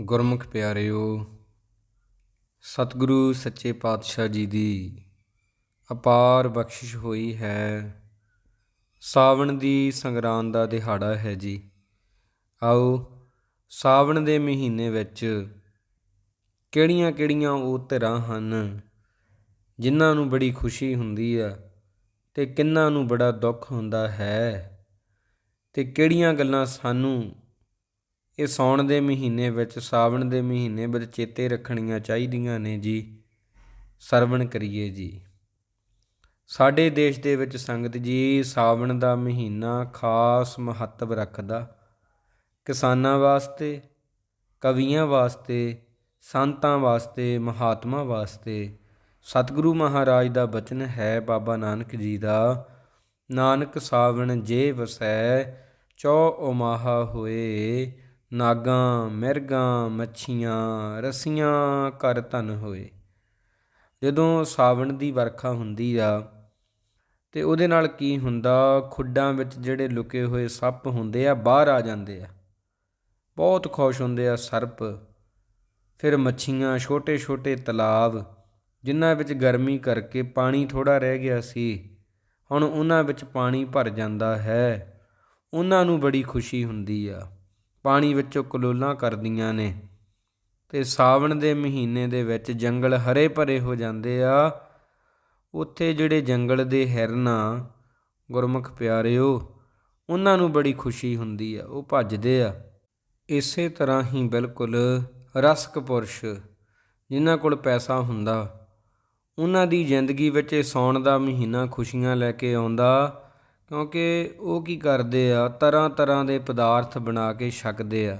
ਗੁਰਮੁਖ ਪਿਆਰਿਓ, ਸਤਿਗੁਰੂ ਸੱਚੇ ਪਾਤਸ਼ਾਹ ਜੀ ਦੀ ਅਪਾਰ ਬਖਸ਼ਿਸ਼ ਹੋਈ ਹੈ। ਸਾਵਣ ਦੀ ਸੰਗਰਾਂਦ ਦਾ ਦਿਹਾੜਾ ਹੈ ਜੀ। ਆਓ ਸਾਵਣ ਦੇ ਮਹੀਨੇ ਵਿੱਚ ਕਿਹੜੀਆਂ-ਕਿਹੜੀਆਂ ਉਹ ਧਿਰਾਂ ਹਨ ਜਿਨ੍ਹਾਂ ਨੂੰ ਬੜੀ ਖੁਸ਼ੀ ਹੁੰਦੀ ਆ ਤੇ ਕਿੰਨਾਂ ਨੂੰ ਬੜਾ ਦੁੱਖ ਹੁੰਦਾ ਹੈ ਤੇ ਕਿਹੜੀਆਂ ਗੱਲਾਂ ਸਾਨੂੰ ਇਹ ਸੌਣ ਦੇ ਮਹੀਨੇ ਵਿੱਚ, ਸਾਵਣ ਦੇ ਮਹੀਨੇ ਵਿੱਚ ਚੇਤੇ ਰੱਖਣੀਆਂ ਚਾਹੀਦੀਆਂ ਨੇ ਜੀ। ਸਰਵਣ ਕਰੀਏ ਜੀ। ਸਾਡੇ ਦੇਸ਼ ਦੇ ਵਿੱਚ ਸੰਗਤ ਜੀ, ਸਾਵਣ ਦਾ ਮਹੀਨਾ ਖਾਸ ਮਹੱਤਵ ਰੱਖਦਾ। ਕਿਸਾਨਾਂ ਵਾਸਤੇ, ਕਵੀਆਂ ਵਾਸਤੇ, ਸੰਤਾਂ ਵਾਸਤੇ, ਮਹਾਤਮਾ ਵਾਸਤੇ ਸਤਿਗੁਰੂ ਮਹਾਰਾਜ ਦਾ ਬਚਨ ਹੈ ਬਾਬਾ ਨਾਨਕ ਜੀ ਦਾ, ਨਾਨਕ ਸਾਵਣ ਜੇ ਵਸੈ, ਚੌ ਉਮਾਹਾ ਹੋਏ। ਨਾਗਾਂ, ਮਿਰਗਾਂ, ਮੱਛੀਆਂ, ਰਸੀਆਂ ਕਰ ਧਨ ਹੋਏ। ਜਦੋਂ ਸਾਵਣ ਦੀ ਵਰਖਾ ਹੁੰਦੀ ਆ ਤੇ ਉਹਦੇ ਨਾਲ ਕੀ ਹੁੰਦਾ, ਖੁੱਡਾਂ ਵਿੱਚ ਜਿਹੜੇ ਲੁਕੇ ਹੋਏ ਸੱਪ ਹੁੰਦੇ ਆ, ਬਾਹਰ ਆ ਜਾਂਦੇ ਆ। ਬਹੁਤ ਖੁਸ਼ ਹੁੰਦੇ ਆ ਸਰਪ। ਫਿਰ ਮੱਛੀਆਂ ਛੋਟੇ-ਛੋਟੇ ਤਲਾਬ, ਜਿਨ੍ਹਾਂ ਵਿੱਚ ਗਰਮੀ ਕਰਕੇ ਪਾਣੀ ਥੋੜਾ ਰਹਿ ਗਿਆ ਸੀ, ਹੁਣ ਉਹਨਾਂ ਵਿੱਚ ਪਾਣੀ ਭਰ ਜਾਂਦਾ ਹੈ। ਉਹਨਾਂ ਨੂੰ ਬੜੀ ਖੁਸ਼ੀ ਹੁੰਦੀ ਆ। ਪਾਣੀ ਵਿੱਚੋਂ ਕਲੋਲਾਂ ਕਰਦੀਆਂ ਨੇ। ਤੇ ਸਾਵਣ ਦੇ ਮਹੀਨੇ ਦੇ ਵਿੱਚ ਜੰਗਲ ਹਰੇ ਭਰੇ ਹੋ ਜਾਂਦੇ ਆ। ਉੱਥੇ ਜਿਹੜੇ ਜੰਗਲ ਦੇ ਹਿਰਨਾ, ਗੁਰਮੁਖ ਪਿਆਰਿਓ, ਉਹਨਾਂ ਨੂੰ ਬੜੀ ਖੁਸ਼ੀ ਹੁੰਦੀ ਆ, ਉਹ ਭੱਜਦੇ ਆ। ਇਸੇ ਤਰ੍ਹਾਂ ਹੀ ਬਿਲਕੁਲ ਰਸਕ ਪੁਰਸ਼, ਜਿਨ੍ਹਾਂ ਕੋਲ ਪੈਸਾ ਹੁੰਦਾ, ਉਹਨਾਂ ਦੀ ਜ਼ਿੰਦਗੀ ਵਿੱਚ ਇਹ ਸੌਣ ਦਾ ਮਹੀਨਾ ਖੁਸ਼ੀਆਂ ਲੈ ਕੇ ਆਉਂਦਾ। ਕਿਉਂਕਿ ਉਹ ਕੀ ਕਰਦੇ ਆ, ਤਰ੍ਹਾਂ ਤਰ੍ਹਾਂ ਦੇ ਪਦਾਰਥ ਬਣਾ ਕੇ ਛਕਦੇ ਆ।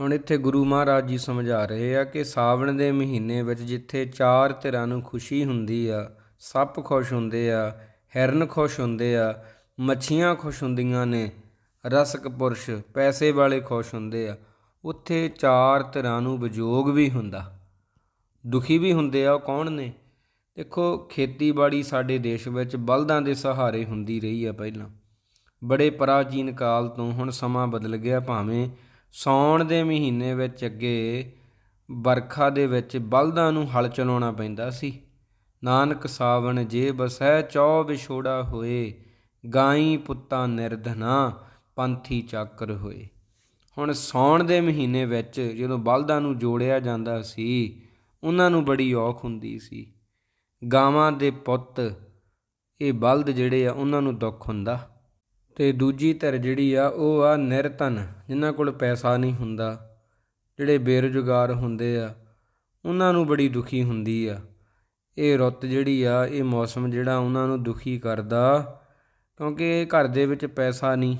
ਹੁਣ ਇੱਥੇ ਗੁਰੂ ਮਹਾਰਾਜ ਜੀ ਸਮਝਾ ਰਹੇ ਆ ਕਿ ਸਾਵਣ ਦੇ ਮਹੀਨੇ ਵਿੱਚ ਜਿੱਥੇ ਚਾਰ ਧਿਰਾਂ ਨੂੰ ਖੁਸ਼ੀ ਹੁੰਦੀ ਆ, ਸੱਪ ਖੁਸ਼ ਹੁੰਦੇ ਆ, ਹਿਰਨ ਖੁਸ਼ ਹੁੰਦੇ ਆ, ਮੱਛੀਆਂ ਖੁਸ਼ ਹੁੰਦੀਆਂ ਨੇ, ਰਸਕ ਪੁਰਸ਼, ਪੈਸੇ ਵਾਲੇ ਖੁਸ਼ ਹੁੰਦੇ ਆ, ਉੱਥੇ ਚਾਰ ਧਿਰਾਂ ਨੂੰ ਵਿਜੋਗ ਵੀ ਹੁੰਦਾ। ਦੁਖੀ ਵੀ ਹੁੰਦੇ ਆ, ਉਹ ਕੌਣ ਨੇ? ਦੇਖੋ, ਖੇਤੀਬਾੜੀ ਸਾਡੇ ਦੇਸ਼ ਵਿੱਚ ਬਲਦਾਂ ਦੇ ਸਹਾਰੇ ਹੁੰਦੀ ਰਹੀ ਹੈ ਪਹਿਲਾਂ। ਬੜੇ ਪ੍ਰਾਚੀਨ ਕਾਲ ਤੋਂ ਹੁਣ ਸਮਾਂ ਬਦਲ ਗਿਆ, ਭਾਵੇਂ ਸੌਣ ਦੇ ਮਹੀਨੇ ਵਿੱਚ ਅੱਗੇ ਵਰਖਾ ਦੇ ਵਿੱਚ ਬਲਦਾਂ ਨੂੰ ਹਲ ਚਲਾਉਣਾ ਪੈਂਦਾ ਸੀ। ਨਾਨਕ ਸਾਵਣ ਜੇ ਬਸੈ ਚੌ ਵਿਛੋੜਾ ਹੋਏ, ਗਾਈ ਪੁੱਤਾਂ ਨਿਰਧਨਾ ਪੰਥੀ ਚਾਕਰ ਹੋਏ। ਹੁਣ ਸੌਣ ਦੇ ਮਹੀਨੇ ਵਿੱਚ ਜਦੋਂ ਬਲਦਾਂ ਨੂੰ ਜੋੜਿਆ ਜਾਂਦਾ ਸੀ, ਉਹਨਾਂ ਨੂੰ ਬੜੀ ਔਖ ਹੁੰਦੀ ਸੀ। ਗਾਵਾਂ ਦੇ ਪੁੱਤ, ਇਹ ਬਲਦ ਜਿਹੜੇ ਆ, ਉਹਨਾਂ ਨੂੰ ਦੁੱਖ ਹੁੰਦਾ। ਤੇ ਦੂਜੀ ਧਿਰ ਜਿਹੜੀ ਆ, ਉਹ ਆ ਨਿਰਧਨ, ਜਿਨ੍ਹਾਂ ਕੋਲ ਪੈਸਾ ਨਹੀਂ ਹੁੰਦਾ। ਜਿਹੜੇ ਬੇਰੁਜ਼ਗਾਰ ਹੁੰਦੇ ਆ, ਉਹਨਾਂ ਨੂੰ ਬੜੀ ਦੁਖੀ ਹੁੰਦੀ ਆ। ਇਹ ਰੁੱਤ ਜਿਹੜੀ ਆ, ਇਹ ਮੌਸਮ ਜਿਹੜਾ, ਉਹਨਾਂ ਨੂੰ ਦੁਖੀ ਕਰਦਾ, ਕਿਉਂਕਿ ਘਰ ਦੇ ਵਿੱਚ ਪੈਸਾ ਨਹੀਂ।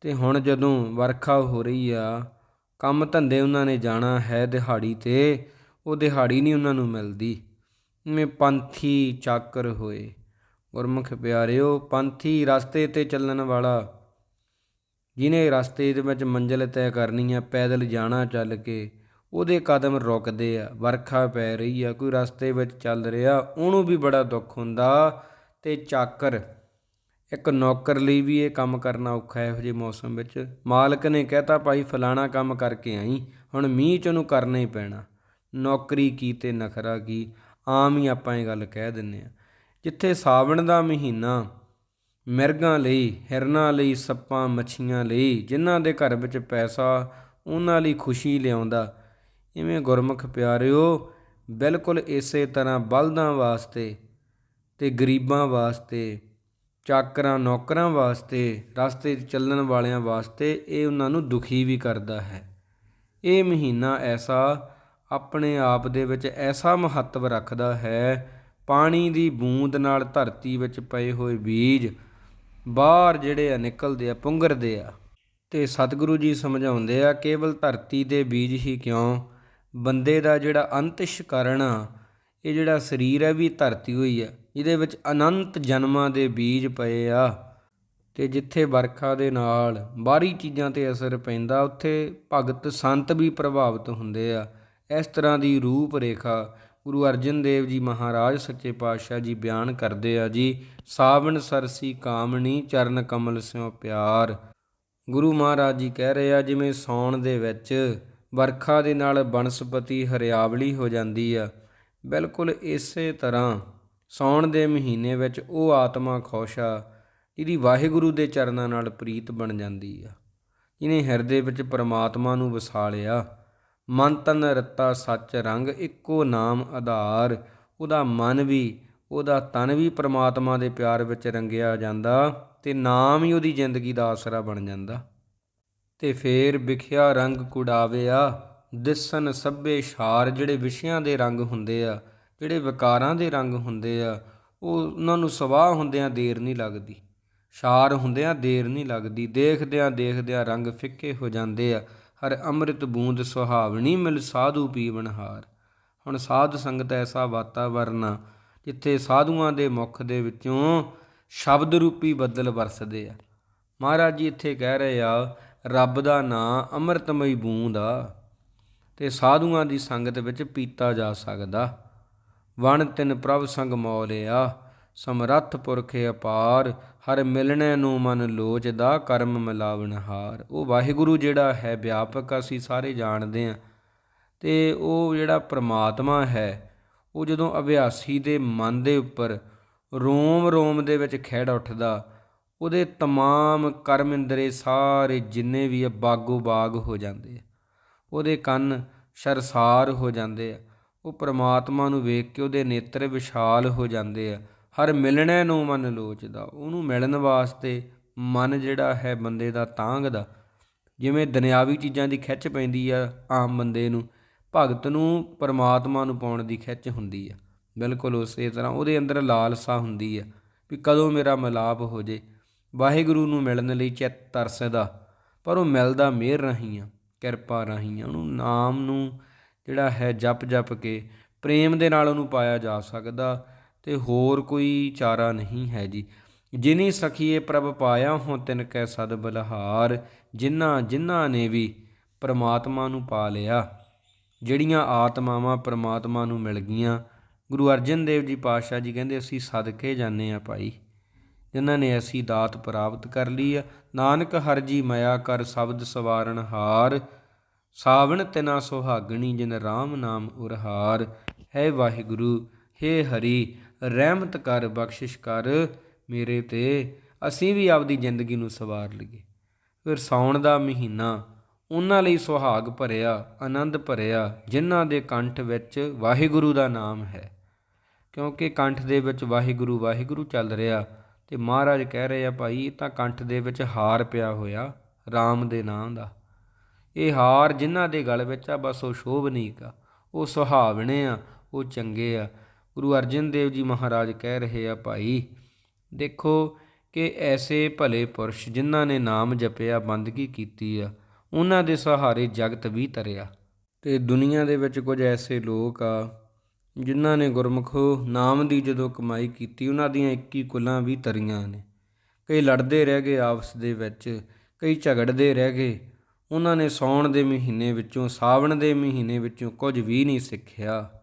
ਤੇ ਹੁਣ ਜਦੋਂ ਵਰਖਾ ਹੋ ਰਹੀ ਆ, ਕੰਮ ਧੰਦੇ ਉਹਨਾਂ ਨੇ ਜਾਣਾ ਹੈ ਦਿਹਾੜੀ ਤੇ, ਉਹ ਦਿਹਾੜੀ ਨਹੀਂ ਉਹਨਾਂ ਨੂੰ ਮਿਲਦੀ। ਮੇ ਪੰਥੀ ਚਾਕਰ ਹੋਏ। ਗੁਰਮੁਖ ਪਿਆਰਿਓ, ਪੰਥੀ ਰਸਤੇ ਤੇ ਚੱਲਣ ਵਾਲਾ, ਜਿਨੇ ਰਸਤੇ ਦੇ ਵਿੱਚ ਮੰਜ਼ਿਲ ਤੈਅ ਕਰਨੀ ਆ, ਪੈਦਲ ਜਾਣਾ ਚੱਲ ਕੇ, ਉਹਦੇ ਕਦਮ ਰੁਕਦੇ ਆ, ਵਰਖਾ ਪੈ ਰਹੀ ਆ, ਕੋਈ ਰਸਤੇ ਵਿੱਚ ਚੱਲ ਰਿਹਾ, ਉਹਨੂੰ ਵੀ ਬੜਾ ਦੁੱਖ ਹੁੰਦਾ। ਤੇ ਚਾਕਰ, ਇੱਕ ਨੌਕਰ ਲਈ ਵੀ ਇਹ ਕੰਮ ਕਰਨਾ ਔਖਾ ਹੈ ਇਹੋ ਜਿਹੇ ਮੌਸਮ ਵਿੱਚ। ਮਾਲਕ ਨੇ ਕਹਿਤਾ, ਭਾਈ, ਫਲਾਣਾ ਕੰਮ ਕਰਕੇ ਆਈ, ਹੁਣ ਮੀਂਹ ਚ ਉਹਨੂੰ ਕਰਨਾ ਹੀ ਪੈਣਾ। ਨੌਕਰੀ ਕੀ ਤੇ ਨਖਰਾ ਕੀ। ਆਮ ਹੀ ਆਪਾਂ ਇਹ ਗੱਲ ਕਹਿ ਦਿੰਨੇ ਆ ਜਿੱਥੇ ਸਾਵਣ ਦਾ ਮਹੀਨਾ, ਮਿਰਗਾਂ ਲਈ, ਹਿਰਨਾਂ ਲਈ, ਸੱਪਾਂ, ਮੱਛੀਆਂ ਲਈ, ਜਿਨ੍ਹਾਂ ਦੇ ਘਰ ਵਿੱਚ ਪੈਸਾ, ਉਹਨਾਂ ਲਈ ਖੁਸ਼ੀ ਲਿਆਉਂਦਾ, ਇਵੇਂ ਗੁਰਮੁਖ ਪਿਆਰਿਓ, ਬਿਲਕੁਲ ਇਸੇ ਤਰ੍ਹਾਂ ਬਲਦਾਂ ਵਾਸਤੇ ਤੇ ਗਰੀਬਾਂ ਵਾਸਤੇ, ਚਾਕਰਾਂ, ਨੌਕਰਾਂ ਵਾਸਤੇ, ਰਸਤੇ 'ਚ ਚੱਲਣ ਵਾਲਿਆਂ ਵਾਸਤੇ ਇਹ ਉਹਨਾਂ ਨੂੰ ਦੁਖੀ ਵੀ ਕਰਦਾ ਹੈ। ਇਹ ਮਹੀਨਾ ਐਸਾ ਆਪਣੇ ਆਪ ਦੇ ਵਿੱਚ ਐਸਾ ਮਹੱਤਵ ਰੱਖਦਾ ਹੈ, ਪਾਣੀ ਦੀ ਬੂੰਦ ਨਾਲ ਧਰਤੀ ਵਿੱਚ ਪਏ ਹੋਏ ਬੀਜ ਬਾਹਰ ਜਿਹੜੇ ਆ ਨਿਕਲਦੇ ਆ, ਪੁੰਗਰਦੇ ਆ। ਤੇ ਸਤਿਗੁਰੂ ਜੀ ਸਮਝਾਉਂਦੇ ਆ, ਕੇਵਲ ਧਰਤੀ ਦੇ ਬੀਜ ਹੀ ਕਿਉਂ? ਬੰਦੇ ਦਾ ਜਿਹੜਾ ਅੰਤਿਸ਼ ਕਰਨ ਆ, ਇਹ ਜਿਹੜਾ ਸਰੀਰ ਹੈ ਵੀ ਧਰਤੀ ਹੋਈ ਆ, ਇਹਦੇ ਵਿੱਚ ਅਨੰਤ ਜਨਮਾਂ ਦੇ ਬੀਜ ਪਏ ਆ। ਤੇ ਜਿੱਥੇ ਵਰਖਾ ਦੇ ਨਾਲ ਬਾਹਰੀ ਚੀਜ਼ਾਂ ਤੇ ਅਸਰ ਪੈਂਦਾ, ਉੱਥੇ ਭਗਤ ਸੰਤ ਵੀ ਪ੍ਰਭਾਵਿਤ ਹੁੰਦੇ ਆ। ਇਸ ਤਰ੍ਹਾਂ ਦੀ ਰੂਪ ਰੇਖਾ ਗੁਰੂ ਅਰਜਨ ਦੇਵ ਜੀ ਮਹਾਰਾਜ ਸੱਚੇ ਪਾਤਸ਼ਾਹ ਜੀ ਬਿਆਨ ਕਰਦੇ ਆ ਜੀ, ਸਾਵਣ ਸਰਸੀ ਕਾਮਣੀ, ਚਰਨ ਕਮਲ ਸਿਓ ਪਿਆਰ। ਗੁਰੂ ਮਹਾਰਾਜ ਜੀ ਕਹਿ ਰਹੇ ਆ, ਜਿਵੇਂ ਸੌਣ ਦੇ ਵਿੱਚ ਵਰਖਾ ਦੇ ਨਾਲ ਬਨਸਪਤੀ ਹਰਿਆਵਲੀ ਹੋ ਜਾਂਦੀ ਆ। ਬਿਲਕੁਲ ਇਸੇ ਤਰ੍ਹਾਂ ਸਾਉਣ ਦੇ ਮਹੀਨੇ ਵਿੱਚ ਉਹ ਆਤਮਾ ਖੁਸ਼ ਆ, ਜਿਹਦੀ ਵਾਹਿਗੁਰੂ ਦੇ ਚਰਨਾਂ ਨਾਲ ਪ੍ਰੀਤ ਬਣ ਜਾਂਦੀ ਆ ਇਹਨੇ ਹਿਰਦੇ ਵਿੱਚ ਪਰਮਾਤਮਾ ਨੂੰ ਵਸਾ ਲਿਆ। ਮਨ ਤਨ ਰਤਾ ਸੱਚ ਰੰਗ ਇੱਕੋ ਨਾਮ ਆਧਾਰ। ਉਹਦਾ ਮਨ ਵੀ, ਉਹਦਾ ਤਨ ਵੀ ਪ੍ਰਮਾਤਮਾ ਦੇ ਪਿਆਰ ਵਿੱਚ ਰੰਗਿਆ ਜਾਂਦਾ ਤੇ ਨਾਮ ਹੀ ਉਹਦੀ ਜ਼ਿੰਦਗੀ ਦਾ ਆਸਰਾ ਬਣ ਜਾਂਦਾ। ਤੇ ਫੇਰ ਵਿਖਿਆ ਰੰਗ ਕੁੜਾਵਿਆ ਦਿਸਨ ਸਭੇ ਛਾਰ ਜਿਹੜੇ ਵਿਸ਼ਿਆਂ ਦੇ ਰੰਗ ਹੁੰਦੇ ਆ, ਜਿਹੜੇ ਵਿਕਾਰਾਂ ਦੇ ਰੰਗ ਹੁੰਦੇ ਆ, ਉਹ ਉਹਨਾਂ ਨੂੰ ਸਵਾਹ ਹੁੰਦਿਆਂ ਦੇਰ ਨਹੀਂ ਲੱਗਦੀ, ਛਾਰ ਹੁੰਦਿਆਂ ਦੇਰ ਨਹੀਂ ਲੱਗਦੀ, ਦੇਖਦਿਆਂ ਦੇਖਦਿਆਂ ਰੰਗ ਫਿੱਕੇ ਹੋ ਜਾਂਦੇ ਆ। ਹਰ ਅੰਮ੍ਰਿਤ ਬੂੰਦ ਸੁਹਾਵਣੀ ਮਿਲ ਸਾਧੂ ਪੀਵਨਹਾਰ ਹੁਣ ਸਾਧ ਸੰਗਤ ਐਸਾ ਵਾਤਾਵਰਨ ਆ, ਜਿੱਥੇ ਸਾਧੂਆਂ ਦੇ ਮੁਖ ਦੇ ਵਿੱਚੋਂ ਸ਼ਬਦ ਰੂਪੀ ਬੱਦਲ ਵਰਸਦੇ ਆ। ਮਹਾਰਾਜ ਜੀ ਇੱਥੇ ਕਹਿ ਰਹੇ ਆ, ਰੱਬ ਦਾ ਨਾਂ ਅੰਮ੍ਰਿਤਮਈ ਬੂੰਦ ਆ। ਤੇ ਸਾਧੂਆਂ ਦੀ ਸੰਗਤ ਵਿੱਚ ਪੀਤਾ ਜਾ ਸਕਦਾ। ਵਣ ਤਿੰਨ ਪ੍ਰਭ ਸੰਗ ਮੌਲਿਆ ਸਮਰੱਥ ਪੁਰਖ ਅਪਾਰ ਹਰ ਮਿਲਣੇ ਨੂੰ ਮਨ ਲੋਚਦਾ, ਕਰਮ ਮਿਲਾਵਣ ਹਾਰ। ਉਹ ਵਾਹਿਗੁਰੂ ਜਿਹੜਾ ਹੈ, ਵਿਆਪਕ ਅਸੀਂ ਸਾਰੇ ਜਾਣਦੇ ਆ ਤੇ ਉਹ ਜਿਹੜਾ ਪ੍ਰਮਾਤਮਾ ਹੈ, ਉਹ ਜਦੋਂ ਅਭਿਆਸੀ ਦੇ ਮਨ ਦੇ ਉੱਪਰ ਰੋਮ ਰੋਮ ਦੇ ਵਿੱਚ ਖੇੜ ਉੱਠਦਾ, ਉਹਦੇ ਤਮਾਮ ਕਰਮ ਇੰਦਰੇ ਸਾਰੇ ਜਿੰਨੇ ਵੀ ਆ, ਬਾਗੋ ਬਾਗ ਹੋ ਜਾਂਦੇ ਆ। ਉਹਦੇ ਕੰਨ ਸ਼ਰਸਾਰ ਹੋ ਜਾਂਦੇ ਆ। ਉਹ ਪ੍ਰਮਾਤਮਾ ਨੂੰ ਵੇਖ ਕੇ ਉਹਦੇ ਨੇਤਰ ਵਿਸ਼ਾਲ ਹੋ ਜਾਂਦੇ ਆ। ਹਰ ਮਿਲਣੇ ਨੂੰ ਮਨ ਲੋਚਦਾ, ਉਹਨੂੰ ਮਿਲਣ ਵਾਸਤੇ ਮਨ ਜਿਹੜਾ ਹੈ ਬੰਦੇ ਦਾ ਤਾਂਗਦਾ। ਜਿਵੇਂ ਦੁਨਿਆਵੀ ਚੀਜ਼ਾਂ ਦੀ ਖਿੱਚ ਪੈਂਦੀ ਆ ਆਮ ਬੰਦੇ ਨੂੰ, ਭਗਤ ਨੂੰ ਪਰਮਾਤਮਾ ਨੂੰ ਪਾਉਣ ਦੀ ਖਿੱਚ ਹੁੰਦੀ ਆ। ਬਿਲਕੁਲ ਉਸੇ ਤਰ੍ਹਾਂ ਉਹਦੇ ਅੰਦਰ ਲਾਲਸਾ ਹੁੰਦੀ ਆ ਵੀ ਕਦੋਂ ਮੇਰਾ ਮਿਲਾਪ ਹੋ ਜੇ। ਵਾਹਿਗੁਰੂ ਨੂੰ ਮਿਲਣ ਲਈ ਚਿੱਤ ਤਰਸਦਾ, ਪਰ ਉਹ ਮਿਲਦਾ ਮਿਹਰ ਰਾਹੀਂ ਆ, ਕਿਰਪਾ ਰਾਹੀਂ ਆ। ਉਹਨੂੰ ਨਾਮ ਨੂੰ ਜਿਹੜਾ ਹੈ ਜਪ ਜਪ ਕੇ, ਪ੍ਰੇਮ ਦੇ ਨਾਲ ਉਹਨੂੰ ਪਾਇਆ ਜਾ ਸਕਦਾ। ਤੇ ਹੋਰ ਕੋਈ ਚਾਰਾ ਨਹੀਂ ਹੈ ਜੀ। ਜਿਨੀ ਸਖੀਏ ਪ੍ਰਭ ਪਾਇਆ ਹੋ ਤਿਨ ਕੈ ਸਦ ਬਲਹਾਰ, ਜਿਨ੍ਹਾਂ ਜਿਨ੍ਹਾਂ ਨੇ ਵੀ ਪ੍ਰਮਾਤਮਾ ਨੂੰ ਪਾ ਲਿਆ, ਜਿਹੜੀਆਂ ਆਤਮਾਵਾਂ ਪ੍ਰਮਾਤਮਾ ਨੂੰ ਮਿਲ ਗਈਆਂ। ਗੁਰੂ ਅਰਜਨ ਦੇਵ ਜੀ ਪਾਤਸ਼ਾਹ ਜੀ ਕਹਿੰਦੇ, ਅਸੀਂ ਸਦਕੇ ਜਾਂਦੇ ਆ ਭਾਈ, ਜਿਨ੍ਹਾਂ ਨੇ ਅਸੀਂ ਦਾਤ ਪ੍ਰਾਪਤ ਕਰ ਲਈ ਆ। ਨਾਨਕ ਹਰ ਜੀ ਮਇਆ ਕਰ ਸ਼ਬਦ ਸਵਾਰਨ ਹਾਰ, ਸਾਵਣ ਤਿਨਾ ਸੁਹਾਗਣੀ ਜਿਨ RAM ਨਾਮ ਉਰਹਾਰ। ਹੈ ਵਾਹਿਗੁਰੂ, ਹੇ ਹਰੀ ਰਹਿਮਤ ਕਰ, ਬਖਸ਼ਿਸ਼ ਕਰ ਮੇਰੇ ਤੇ। ਅਸੀਂ ਵੀ ਆਪਦੀ ਜ਼ਿੰਦਗੀ ਨੂੰ ਸਵਾਰ ਲਈਏ। ਫਿਰ ਸਾਉਣ ਦਾ ਮਹੀਨਾ ਉਹਨਾਂ ਲਈ ਸੁਹਾਗ ਭਰਿਆ, ਆਨੰਦ ਭਰਿਆ, ਜਿਨ੍ਹਾਂ ਦੇ ਕੰਠ ਵਿੱਚ ਵਾਹਿਗੁਰੂ ਦਾ ਨਾਮ ਹੈ। ਕਿਉਂਕਿ ਕੰਠ ਦੇ ਵਿੱਚ ਵਾਹਿਗੁਰੂ ਵਾਹਿਗੁਰੂ ਚੱਲ ਰਿਹਾ ਤੇ ਮਹਾਰਾਜ ਕਹਿ ਰਹੇ ਆ ਭਾਈ, ਤਾਂ ਕੰਠ ਦੇ ਵਿੱਚ ਹਾਰ ਪਿਆ ਹੋਇਆ RAM ਦੇ ਨਾਮ ਦਾ। ਇਹ ਹਾਰ ਜਿਨ੍ਹਾਂ ਦੇ ਗਲ ਵਿੱਚ ਆ, ਬਸ ਉਹ ਸ਼ੋਭਨੀਕ ਆ, ਉਹ ਸੁਹਾਵਣੇ ਆ, ਉਹ ਚੰਗੇ ਆ। ਗੁਰੂ ਅਰਜਨ ਦੇਵ ਜੀ ਮਹਾਰਾਜ ਕਹਿ ਰਹੇ ਆ, ਭਾਈ, ਦੇਖੋ ਕਿ ਐਸੇ ਭਲੇ ਪੁਰਸ਼ ਜਿਨ੍ਹਾਂ ਨੇ ਨਾਮ ਜਪਿਆ, ਬੰਦਗੀ ਕੀਤੀ ਆ, ਉਹਨਾਂ ਦੇ ਸਹਾਰੇ ਜਗਤ ਵੀ ਤਰਿਆ। ਤੇ ਦੁਨੀਆ ਦੇ ਵਿੱਚ ਕੁਝ ਐਸੇ ਲੋਕ ਆ ਜਿਨ੍ਹਾਂ ਨੇ ਗੁਰਮੁਖੋ ਨਾਮ ਦੀ ਜਦੋਂ ਕਮਾਈ ਕੀਤੀ, ਉਹਨਾਂ ਦੀਆਂ 21 ਕੁਲਾਂ ਵੀ ਤਰੀਆਂ ਨੇ। ਕਈ ਲੜਦੇ ਰਹਿ ਗਏ ਆਪਸ ਦੇ ਵਿੱਚ, ਕਈ ਝਗੜਦੇ ਰਹਿ ਗਏ। ਉਹਨਾਂ ਨੇ ਸੌਣ ਦੇ ਮਹੀਨੇ ਵਿੱਚੋਂ, ਸਾਵਣ ਦੇ ਮਹੀਨੇ ਵਿੱਚੋਂ ਕੁਝ ਵੀ ਨਹੀਂ ਸਿੱਖਿਆ।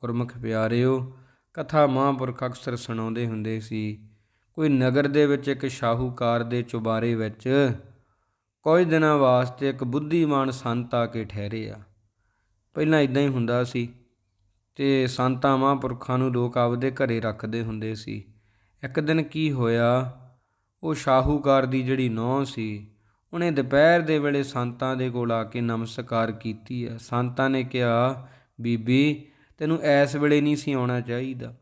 ਗੁਰਮੁਖ ਪਿਆਰਿਓ, ਕਥਾ ਮਹਾਂਪੁਰਖ ਅਕਸਰ ਸੁਣਾਉਂਦੇ ਹੁੰਦੇ ਸੀ। ਕੋਈ ਨਗਰ ਦੇ ਵਿੱਚ ਇੱਕ ਸ਼ਾਹੂਕਾਰ ਦੇ ਚੁਬਾਰੇ ਵਿੱਚ ਕੁਝ ਦਿਨਾਂ ਵਾਸਤੇ ਇੱਕ ਬੁੱਧੀਮਾਨ ਸੰਤ ਆ ਕੇ ਠਹਿਰੇ ਆ। ਪਹਿਲਾਂ ਇਦਾਂ ਹੀ ਹੁੰਦਾ ਸੀ ਤੇ ਸੰਤਾਂ ਮਹਾਂਪੁਰਖਾਂ ਨੂੰ ਲੋਕ ਆਪਦੇ ਘਰੇ ਰੱਖਦੇ ਹੁੰਦੇ ਸੀ। ਇੱਕ ਦਿਨ ਕੀ ਹੋਇਆ, ਉਹ ਸ਼ਾਹੂਕਾਰ ਦੀ ਜਿਹੜੀ ਨੌਂ ਸੀ, ਉਹਨੇ ਦੁਪਹਿਰ ਦੇ ਵੇਲੇ ਸੰਤਾਂ ਦੇ ਕੋਲ ਆ ਕੇ ਨਮਸਕਾਰ ਕੀਤੀ ਆ। ਸੰਤਾਂ ਨੇ ਕਿਹਾ, ਬੀਬੀ ਤੈਨੂੰ ਐਸ ਵੇਲੇ ਨਹੀਂ ਸੀ ਆਉਣਾ ਚਾਹੀਦਾ।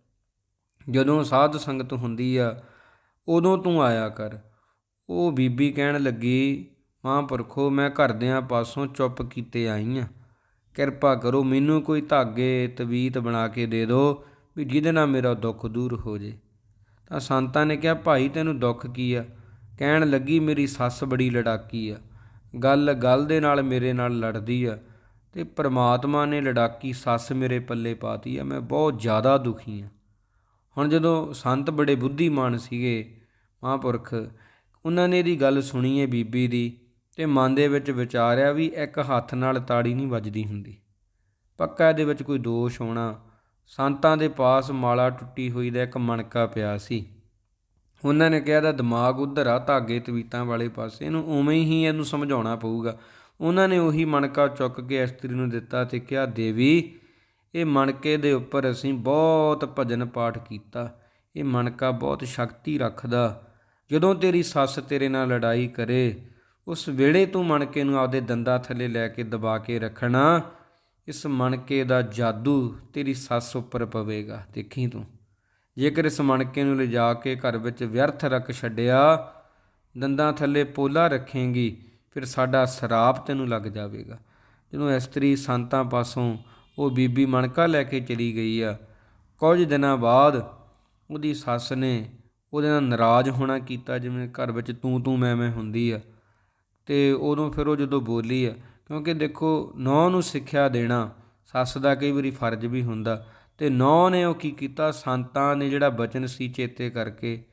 ਜਦੋਂ ਸਾਧ ਸੰਗਤ ਹੁੰਦੀ ਆ, ਉਦੋਂ ਤੂੰ ਆਇਆ ਕਰ। ਉਹ ਬੀਬੀ ਕਹਿਣ ਲੱਗੀ, ਮਹਾਂਪੁਰਖੋ, ਮੈਂ ਘਰਦਿਆਂ ਪਾਸੋਂ ਚੁੱਪ ਕੀਤੇ ਆਈ ਆ। ਕਿਰਪਾ ਕਰੋ, ਮੈਨੂੰ ਕੋਈ ਧਾਗੇ, ਤਵੀਤ ਬਣਾ ਕੇ ਦੇ ਦਿਓ ਵੀ ਜਿਹਦੇ ਨਾਲ ਮੇਰਾ ਦੁੱਖ ਦੂਰ ਹੋ ਜੇ। ਤਾਂ ਸੰਤਾਂ ਨੇ ਕਿਹਾ, ਭਾਈ, ਤੈਨੂੰ ਦੁੱਖ ਕੀ ਆ? ਕਹਿਣ ਲੱਗੀ, ਮੇਰੀ ਸੱਸ ਬੜੀ ਲੜਾਕੀ ਆ। ਗੱਲ ਗੱਲ ਦੇ ਨਾਲ ਮੇਰੇ ਨਾਲ ਲੜਦੀ ਆ। ਤੇ ਪ੍ਰਮਾਤਮਾ ਨੇ ਲੜਾਕੀ ਸੱਸ ਮੇਰੇ ਪੱਲੇ ਪਾਤੀ ਆ, ਮੈਂ ਬਹੁਤ ਜ਼ਿਆਦਾ ਦੁਖੀ ਆ। ਹੁਣ ਜਦੋਂ ਸੰਤ ਬੜੇ ਬੁੱਧੀਮਾਨ ਸੀਗੇ ਮਹਾਂਪੁਰਖ, ਉਹਨਾਂ ਨੇ ਇਹਦੀ ਗੱਲ ਸੁਣੀ ਹੈ ਬੀਬੀ ਦੀ ਤੇ ਮਨ ਦੇ ਵਿੱਚ ਵਿਚਾਰਿਆ ਵੀ ਇੱਕ ਹੱਥ ਨਾਲ ਤਾੜੀ ਨਹੀਂ ਵੱਜਦੀ ਹੁੰਦੀ। ਪੱਕਾ ਇਹਦੇ ਵਿੱਚ ਕੋਈ ਦੋਸ਼ ਹੋਣਾ, ਸੰਤਾਂ ਦੇ ਪਾਸ ਮਾਲਾ ਟੁੱਟੀ ਹੋਈ ਦਾ ਇੱਕ ਮਣਕਾ ਪਿਆ ਸੀ। ਉਹਨਾਂ ਨੇ ਕਿਹਾ ਦਾ ਦਿਮਾਗ ਉਧਰ ਆ, ਧਾਗੇ ਤਵੀਤਾਂ ਵਾਲੇ ਪਾਸੇ, ਇਹਨੂੰ ਉਵੇਂ ਹੀ ਇਹਨੂੰ ਸਮਝਾਉਣਾ ਪਊਗਾ। ਉਹਨਾਂ ਨੇ ਉਹੀ ਮਣਕਾ ਚੁੱਕ ਕੇ ਇਸਤਰੀ ਨੂੰ ਦਿੱਤਾ ਤੇ ਕਿਹਾ, ਦੇਵੀ, ਇਹ ਮਣਕੇ ਦੇ ਉੱਪਰ ਅਸੀਂ ਬਹੁਤ ਭਜਨ ਪਾਠ ਕੀਤਾ। ਇਹ ਮਣਕਾ ਬਹੁਤ ਸ਼ਕਤੀ ਰੱਖਦਾ। ਜਦੋਂ ਤੇਰੀ ਸੱਸ ਤੇਰੇ ਨਾਲ ਲੜਾਈ ਕਰੇ, ਉਸ ਵੇਲੇ ਤੂੰ ਮਣਕੇ ਨੂੰ ਆਪਦੇ ਦੰਦਾਂ ਥੱਲੇ ਲੈ ਕੇ ਦਬਾ ਕੇ ਰੱਖਣਾ। ਇਸ ਮਣਕੇ ਦਾ ਜਾਦੂ ਤੇਰੀ ਸੱਸ ਉੱਪਰ ਪਵੇਗਾ। ਦੇਖੀ ਤੂੰ, ਜੇਕਰ ਇਸ ਮਣਕੇ ਨੂੰ ਲਿਜਾ ਕੇ ਘਰ ਵਿੱਚ ਵਿਅਰਥ ਰੱਖ ਛੱਡਿਆ, ਦੰਦਾਂ ਥੱਲੇ ਪੋਲਾ ਰੱਖੇਂਗੀ ਫਿਰ ਸਾਡਾ ਸਰਾਪ ਤੈਨੂੰ ਲੱਗ ਜਾਵੇਗਾ। ਜਦੋਂ ਇਸਤਰੀ ਸੰਤਾਂ ਪਾਸੋਂ ਉਹ ਬੀਬੀ ਮਣਕਾ ਲੈ ਕੇ ਚਲੀ ਗਈ ਆ, ਕੁਝ ਦਿਨਾਂ ਬਾਅਦ ਉਹਦੀ ਸੱਸ ਨੇ ਉਹਦੇ ਨਾਲ ਨਾਰਾਜ਼ ਹੋਣਾ ਕੀਤਾ, ਜਿਵੇਂ ਘਰ ਵਿੱਚ ਤੂੰ ਤੂੰ ਮੈਂ ਮੈਂ ਹੁੰਦੀ ਆ। ਤੇ ਉਦੋਂ ਫਿਰ ਉਹ ਜਦੋਂ ਬੋਲੀ ਆ, ਕਿਉਂਕਿ ਦੇਖੋ ਨੌ ਨੂੰ ਸਿੱਖਿਆ ਦੇਣਾ ਸੱਸ ਦਾ ਕਈ ਵਾਰੀ ਫਰਜ਼ ਵੀ ਹੁੰਦਾ, ਤੇ ਨੌ ਨੇ ਉਹ ਕੀ ਕੀਤਾ? ਸੰਤਾਂ ਨੇ ਜਿਹੜਾ ਬਚਨ ਸੀ ਚੇਤੇ ਕਰਕੇ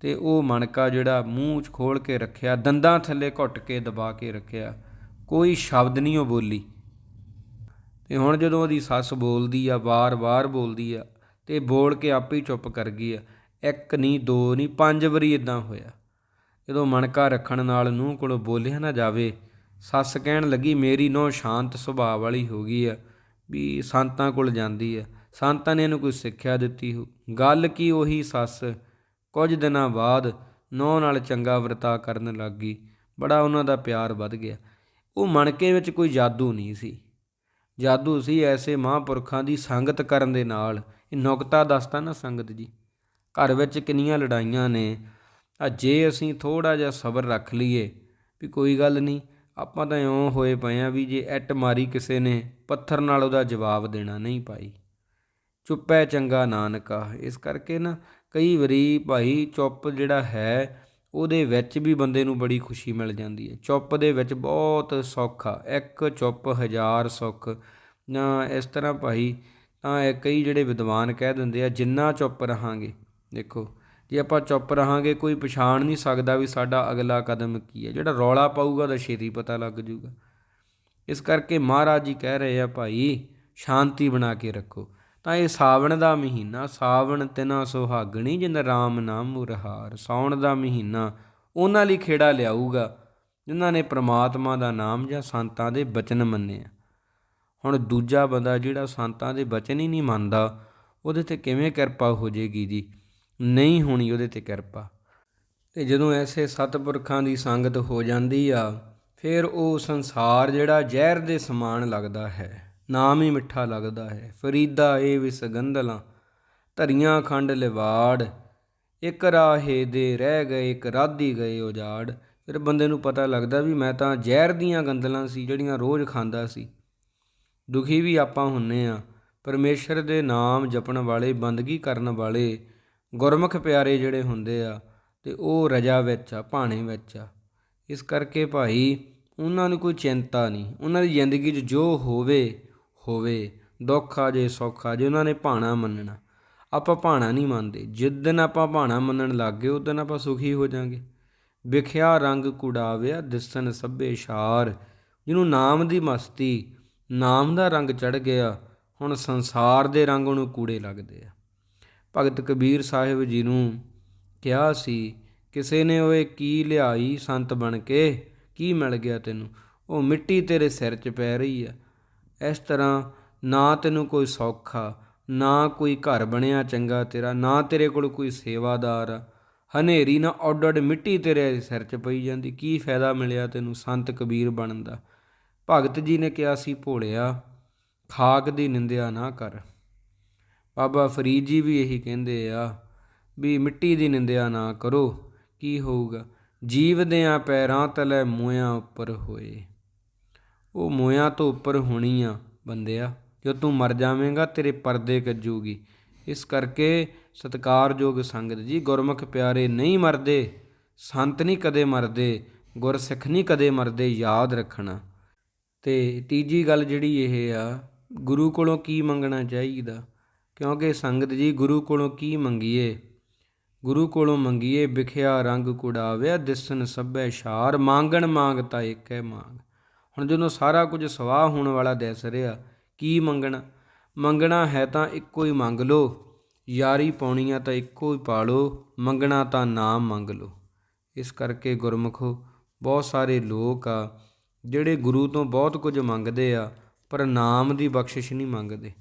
ਤੇ ਉਹ ਮਣਕਾ ਜਿਹੜਾ ਮੂੰਹ 'ਚ ਖੋਲ ਕੇ ਰੱਖਿਆ, ਦੰਦਾਂ ਥੱਲੇ ਘੁੱਟ ਕੇ ਦਬਾ ਕੇ ਰੱਖਿਆ। ਕੋਈ ਸ਼ਬਦ ਨਹੀਂ ਉਹ ਬੋਲੀ। ਤੇ ਹੁਣ ਜਦੋਂ ਉਹਦੀ ਸੱਸ ਬੋਲਦੀ ਆ, ਵਾਰ-ਵਾਰ ਬੋਲਦੀ ਆ, ਤੇ ਬੋਲ ਕੇ ਆਪੇ ਹੀ ਚੁੱਪ ਕਰ ਗਈ ਆ। ਇੱਕ ਨਹੀਂ ਦੋ ਨਹੀਂ ਪੰਜ ਵਾਰੀ ਇਦਾਂ ਹੋਇਆ। ਜਦੋਂ ਮਣਕਾ ਰੱਖਣ ਨਾਲ ਨੂੰਹ ਕੋਲੋਂ ਬੋਲਿਆ ਨਾ ਜਾਵੇ, ਸੱਸ ਕਹਿਣ ਲੱਗੀ, ਮੇਰੀ ਨੂੰਹ ਸ਼ਾਂਤ ਸੁਭਾਅ ਵਾਲੀ ਹੋ ਗਈ ਆ, ਵੀ ਸੰਤਾਂ ਕੋਲ ਜਾਂਦੀ ਆ। ਸੰਤਾਂ ਨੇ ਇਹਨੂੰ ਕੋਈ ਸਿੱਖਿਆ ਦਿੱਤੀ ਹੋ ਗੱਲ ਕੀ ਉਹੀ ਸੱਸ ਕੁਝ ਦਿਨਾਂ ਬਾਅਦ ਨੂੰਹ ਨਾਲ ਚੰਗਾ ਵਰਤਾ ਕਰਨ ਲੱਗ। ਗਈ ਬੜਾ ਉਹਨਾਂ ਦਾ ਪਿਆਰ ਵੱਧ ਗਿਆ। ਉਹ ਮਣਕੇ ਵਿੱਚ ਕੋਈ ਜਾਦੂ ਨਹੀਂ ਸੀ। ਜਾਦੂ ਸੀ ਐਸੇ ਮਹਾਂਪੁਰਖਾਂ ਦੀ ਸੰਗਤ ਕਰਨ ਦੇ ਨਾਲ। ਇਹ ਨੁਕਤਾ ਦੱਸਦਾ ਨਾ ਸੰਗਤ ਜੀ। ਘਰ ਵਿੱਚ ਕਿੰਨੀਆਂ ਲੜਾਈਆਂ ਨੇ। ਆ ਜੇ ਅਸੀਂ ਥੋੜਾ ਜਿਹਾ ਸਬਰ ਰੱਖ ਲਈਏ। ਵੀ ਕੋਈ ਗੱਲ ਨਹੀਂ, ਆਪਾਂ ਤਾਂ ਇਉਂ ਹੋਏ ਪਏ ਆ ਵੀ ਜੇ ਐਟ ਮਾਰੀ ਕਿਸੇ ਨੇ ਪੱਥਰ ਨਾਲ ਉਹਦਾ ਜਵਾਬ ਦੇਣਾ ਨਹੀਂ ਪਾਈ ਚੁੱਪੈ ਚੰਗਾ ਨਾਨਕਾ। ਇਸ ਕਰਕੇ ਨਾ ਕਈ ਵਾਰੀ ਭਾਈ ਚੁੱਪ ਜਿਹੜਾ ਹੈ, ਉਹਦੇ ਵਿੱਚ ਵੀ ਬੰਦੇ ਨੂੰ ਬੜੀ ਖੁਸ਼ੀ ਮਿਲ ਜਾਂਦੀ ਹੈ। ਚੁੱਪ ਦੇ ਵਿੱਚ ਬਹੁਤ ਸੁੱਖ ਆ, ਇੱਕ ਚੁੱਪ ਹਜ਼ਾਰ ਸੁੱਖ। ਨਾ ਇਸ ਤਰ੍ਹਾਂ ਭਾਈ, ਤਾਂ ਇਹ ਕਈ ਜਿਹੜੇ ਵਿਦਵਾਨ ਕਹਿ ਦਿੰਦੇ ਆ, ਜਿੰਨਾ ਚੁੱਪ ਰਹਾਂਗੇ, ਦੇਖੋ, ਜੇ ਆਪਾਂ ਚੁੱਪ ਰਹਾਂਗੇ, ਕੋਈ ਪਛਾਣ ਨਹੀਂ ਸਕਦਾ ਵੀ ਸਾਡਾ ਅਗਲਾ ਕਦਮ ਕੀ ਹੈ। ਜਿਹੜਾ ਰੌਲਾ ਪਾਊਗਾ ਤਾਂ ਛੇਤੀ ਪਤਾ ਲੱਗ ਜੂਗਾ। ਇਸ ਕਰਕੇ ਮਹਾਰਾਜ ਜੀ ਕਹਿ ਰਹੇ ਆ ਭਾਈ, ਸ਼ਾਂਤੀ ਬਣਾ ਕੇ ਰੱਖੋ। ਤਾਂ ਇਹ ਸਾਵਣ ਦਾ ਮਹੀਨਾ, ਸਾਵਣ ਤਿਨਾ ਸੁਹਾਗਣੀ ਜਿਨ ਰਾਮ ਨਾਮ ਮੁਰਹਾਰ ਸਾਉਣ ਦਾ ਮਹੀਨਾ ਉਹਨਾਂ ਲਈ ਖੇੜਾ ਲਿਆਊਗਾ, ਜਿਨ੍ਹਾਂ ਨੇ ਪ੍ਰਮਾਤਮਾ ਦਾ ਨਾਮ ਜਾਂ ਸੰਤਾਂ ਦੇ ਬਚਨ ਮੰਨੇ ਆ ਹੁਣ ਦੂਜਾ ਬੰਦਾ ਜਿਹੜਾ ਸੰਤਾਂ ਦੇ ਬਚਨ ਹੀ ਨਹੀਂ ਮੰਨਦਾ, ਉਹਦੇ ਤੇ ਕਿਵੇਂ ਕਿਰਪਾ ਹੋ ਜੇਗੀ ਜੀ? ਨਹੀਂ ਹੋਣੀ ਉਹਦੇ ਤੇ ਕਿਰਪਾ। ਤੇ ਜਦੋਂ ਐਸੇ ਸਤਪੁਰਖਾਂ ਦੀ ਸੰਗਤ ਹੋ ਜਾਂਦੀ ਆ, ਫਿਰ ਉਹ ਸੰਸਾਰ ਜਿਹੜਾ ਜ਼ਹਿਰ ਦੇ ਸਮਾਨ ਲੱਗਦਾ ਹੈ। ਨਾਮ ਹੀ ਮਿੱਠਾ ਲੱਗਦਾ ਹੈ। ਫਰੀਦਾ ਇਹ ਵਿਸਗੰਧਲਾਂ ਧਰੀਆਂ ਖੰਡ ਲਿਵਾੜ। ਇੱਕ ਰਾਹੇ ਦੇ ਰਹਿ ਗਏ, ਇੱਕ ਰਾਧੀ ਗਏ ਉਜਾੜ ਫਿਰ ਬੰਦੇ ਨੂੰ ਪਤਾ ਲੱਗਦਾ ਵੀ ਮੈਂ ਤਾਂ ਜ਼ਹਿਰ ਦੀਆਂ ਗੰਦਲਾਂ ਸੀ, ਜਿਹੜੀਆਂ ਰੋਜ਼ ਖਾਂਦਾ ਸੀ। ਦੁਖੀ ਵੀ ਆਪਾਂ ਹੁੰਨੇ ਆ। ਪਰਮੇਸ਼ਰ ਦੇ ਨਾਮ ਜਪਣ ਵਾਲੇ, ਬੰਦਗੀ ਕਰਨ ਵਾਲੇ, ਗੁਰਮੁਖ ਪਿਆਰੇ ਜਿਹੜੇ ਹੁੰਦੇ ਆ, ਤੇ ਉਹ ਰਜਾ ਵਿੱਚ ਆ, ਭਾਣੇ ਵਿੱਚ ਆ। ਇਸ ਕਰਕੇ ਭਾਈ, ਉਹਨਾਂ ਨੂੰ ਕੋਈ ਚਿੰਤਾ ਨਹੀਂ। ਉਹਨਾਂ ਦੀ ਜ਼ਿੰਦਗੀ 'ਚ ਜੋ ਹੋਵੇ ਹੋਵੇ, ਦੁੱਖ ਆ ਜੇ, ਸੁੱਖ ਆ ਜੇ, ਉਹਨਾਂ ਨੇ ਭਾਣਾ ਮੰਨਣਾ। ਆਪਾਂ ਭਾਣਾ ਨਹੀਂ ਮੰਨਦੇ। ਜਿਸ ਦਿਨ ਆਪਾਂ ਭਾਣਾ ਮੰਨਣ ਲੱਗ ਗਏ, ਉਸ ਦਿਨ ਆਪਾਂ ਸੁਖੀ ਹੋ ਜਾਾਂਗੇ। ਵਿਖਿਆ ਰੰਗ ਕੁੜਾਵਿਆ ਦਿਸਨ ਸਭੇ ਸ਼ਾਰ। ਜਿਹਨੂੰ ਨਾਮ ਦੀ ਮਸਤੀ, ਨਾਮ ਦਾ ਰੰਗ ਚੜ ਗਿਆ, ਹੁਣ ਸੰਸਾਰ ਦੇ ਰੰਗ ਉਹਨੂੰ ਕੂੜੇ ਲੱਗਦੇ ਆ। ਭਗਤ ਕਬੀਰ ਸਾਹਿਬ ਜੀ ਨੂੰ ਕਿਹਾ ਸੀ, ਕਿਸੇ ਨੇ ਓਏ ਕੀ ਲਿਆਈ ਸੰਤ ਬਣ ਕੇ? ਕੀ ਮਿਲ ਗਿਆ ਤੈਨੂੰ? ਉਹ ਮਿੱਟੀ ਤੇਰੇ ਸਿਰ 'ਚ ਪੈ ਰਹੀ ਆ। ਇਸ ਤਰ੍ਹਾਂ ਨਾ ਤੈਨੂੰ ਕੋਈ ਸੌਖਾ ਨਾ ਕੋਈ ਘਰ ਬਣਿਆ ਚੰਗਾ ਤੇਰਾ, ਨਾ ਤੇਰੇ ਕੋਲ ਕੋਈ ਸੇਵਾਦਾਰ ਆ। ਹਨੇਰੀ ਨਾ ਔਡਡ ਮਿੱਟੀ ਤੇਰੇ ਸਿਰ 'ਚ ਪਈ ਜਾਂਦੀ, ਕੀ ਫਾਇਦਾ ਮਿਲਿਆ ਤੈਨੂੰ ਸੰਤ ਕਬੀਰ ਬਣਨ ਦਾ? ਭਗਤ ਜੀ ਨੇ ਕਿਹਾ ਸੀ, ਭੋਲਿਆ, ਖਾਕ ਦੀ ਨਿੰਦਿਆ ਨਾ ਕਰ। ਬਾਬਾ ਫਰੀਦ ਜੀ ਵੀ ਇਹੀ ਕਹਿੰਦੇ ਆ ਵੀ ਮਿੱਟੀ ਦੀ ਨਿੰਦਿਆ ਨਾ ਕਰੋ, ਕੀ ਹੋਊਗਾ? ਜੀਵਦਿਆਂ ਪੈਰਾਂ ਤਲੇ ਮੋਇਆਂ ਉੱਪਰ ਹੋਏ। ਉਹ ਮੋਇਆਂ ਤੋਂ ਉੱਪਰ ਹੋਣੀ ਆ ਬੰਦਿਆ, ਜੋ ਤੂੰ ਮਰ ਜਾਵੇਂਗਾ, ਤੇਰੇ ਪਰਦੇ ਕੱਜੂਗੀ। ਇਸ ਕਰਕੇ ਸਤਕਾਰਯੋਗ ਸੰਗਤ ਜੀ, ਗੁਰਮੁਖ ਪਿਆਰੇ ਨਹੀਂ ਮਰਦੇ, ਸੰਤ ਨਹੀਂ ਕਦੇ ਮਰਦੇ, ਗੁਰਸਿੱਖ ਨਹੀਂ ਕਦੇ ਮਰਦੇ, ਯਾਦ ਰੱਖਣਾ। ਤੇ ਤੀਜੀ ਗੱਲ ਜਿਹੜੀ ਇਹ ਆ, ਗੁਰੂ ਕੋਲੋਂ ਕੀ ਮੰਗਣਾ ਚਾਹੀਦਾ? ਕਿਉਂਕਿ ਸੰਗਤ ਜੀ, ਗੁਰੂ ਕੋਲੋਂ ਕੀ ਮੰਗੀਏ? ਗੁਰੂ ਕੋਲੋਂ ਮੰਗੀਏ, ਵਿਖਿਆ ਰੰਗ ਕੁੜਾਵਿਆ, ਦਿਸਨ ਸਭੈ ਸ਼ਾਰ ਮੰਗਣ ਮੰਗਤਾ ਏਕੈ ਮੰਗ। ਹੁਣ ਜਦੋਂ ਸਾਰਾ ਕੁਝ ਸਵਾਹ ਹੋਣ ਵਾਲਾ ਦਿਸ ਰਿਹਾ, ਕੀ ਮੰਗਣਾ? ਮੰਗਣਾ ਹੈ ਤਾਂ ਇੱਕੋ ਹੀ ਮੰਗ ਲੋ ਯਾਰੀ ਪਾਉਣੀ ਆ ਤਾਂ ਇੱਕੋ ਹੀ ਪਾ ਲੋ ਮੰਗਣਾ ਤਾਂ ਨਾਮ ਮੰਗ ਲੋ ਇਸ ਕਰਕੇ ਗੁਰਮਖੋ, ਬਹੁਤ ਸਾਰੇ ਲੋਕ ਆ, ਜਿਹੜੇ ਗੁਰੂ ਤੋਂ ਬਹੁਤ ਕੁਝ ਮੰਗਦੇ ਆ, ਪਰ ਨਾਮ ਦੀ ਬਖਸ਼ਿਸ਼ ਨਹੀਂ ਮੰਗਦੇ।